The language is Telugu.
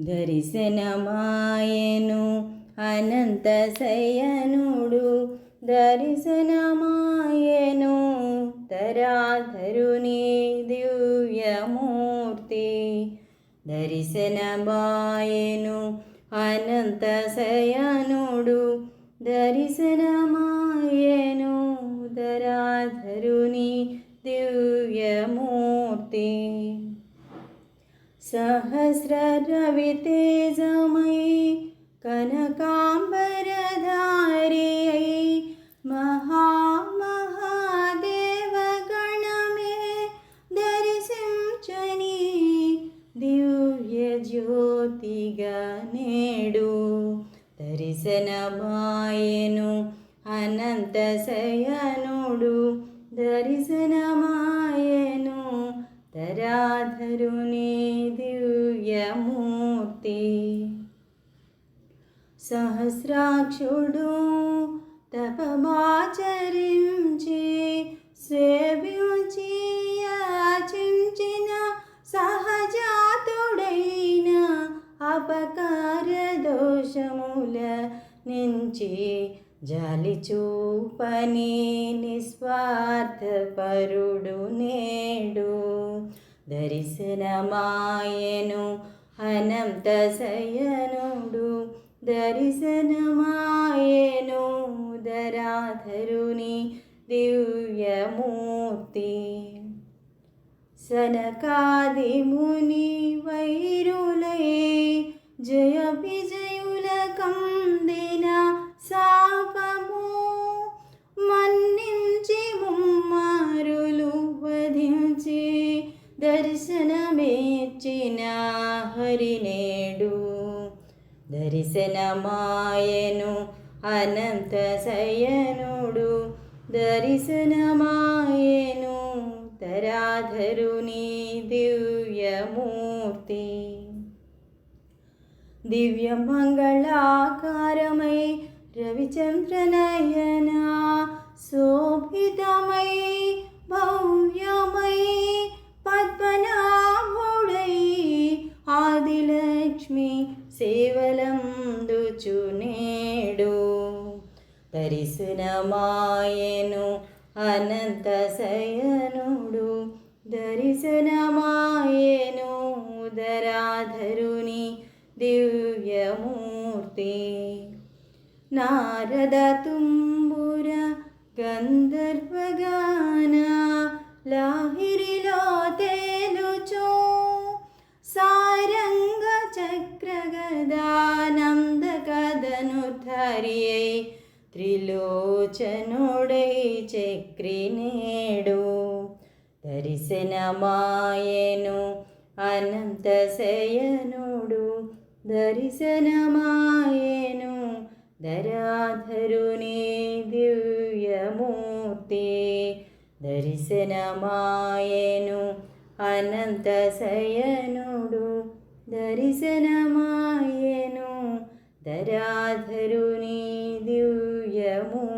దర్శనమాయను అనంత శయనుడు. దర్శనమాయను తరాధరుని దివ్యమూర్తి. దర్శనమాయను అనంత శయనుడు. దర్శనమాయను దరాధరుని దివ్యమూర్తి. सहस्ररवितेजमयि कनकाम्बरधार्यै महामहादेवगणमे दर्शिञ्चनि दिव्यज्योतिगनेडु दर्शनमायनु अनन्तशयनुडु दर्शनमायनु దర్శనమాయను తరాధరుని దివ్యమూర్తి సహస్రాక్షుడు తపమాచరించి సేవించి యాచించిన సహజాతుడైన అపకార దోషముల నుంచి జాలి చూపని నిస్వార్థపరుడు నేడు. దర్శనమాయను అనంత శయనుడు. దర్శనమాయను దరాధరుని దివ్యమూర్తి. సనకాది ముని వైరులై జయ దర్శనమేచిన హరినేడు దర్శనమాయను అనంత శయనుడు. దర్శనమాయను తరాధరుని దివ్యమూర్తి. దివ్యమంగళాకారమై రవిచంద్రనయన సేవలందుచునేడు దర్శనమాయను అనంత శయనుడు దర్శనమాయను దరాధరుని దివ్యమూర్తి నారద తుంబుర గంధర్వగాన లాహిరిలో చక్రగదానంద కదను ధరియై త్రిలోచనుడై చక్రినేడు దర్శనమాయను అనంత శయనుడు దర్శనమాయను దరాధరుని ദർശനമായനു ധരാധരുനി ദിവ്യമൂ